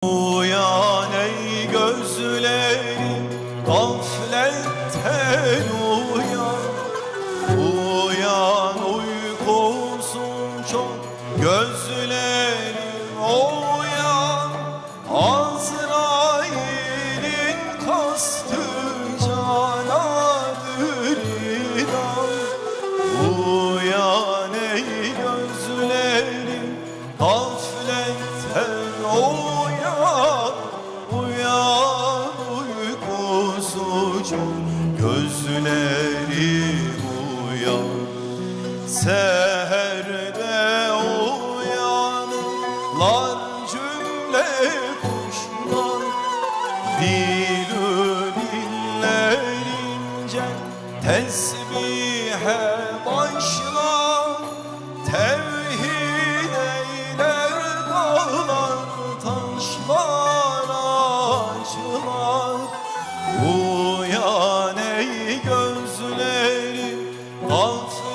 Oh. gözleri uyan Seherde uyanlar cümle kuşlar. Dilü dillerince tesbih gözleri altın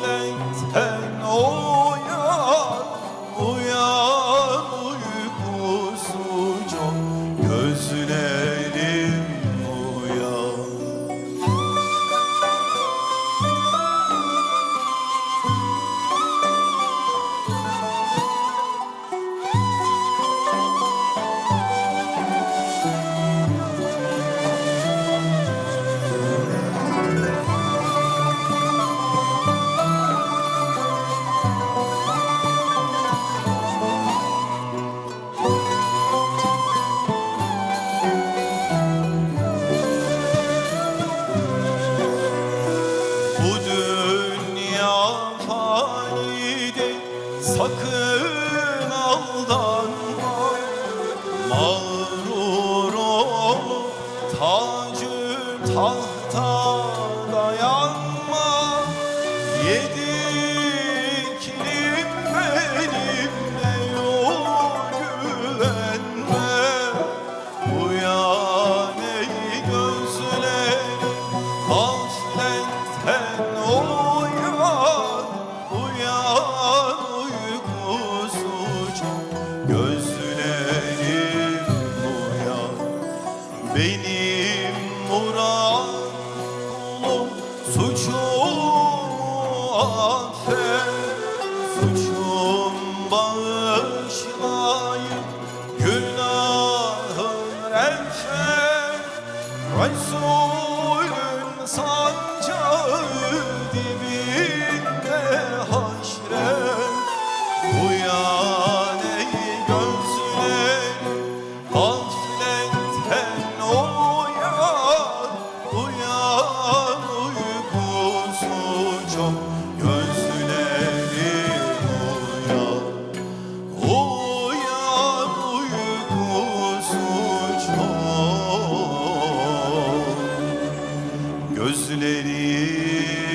Sakın aldanma. Mal Benim Murat kulum suçumu affet Suçum bağışlayın günahım renfet gözlerim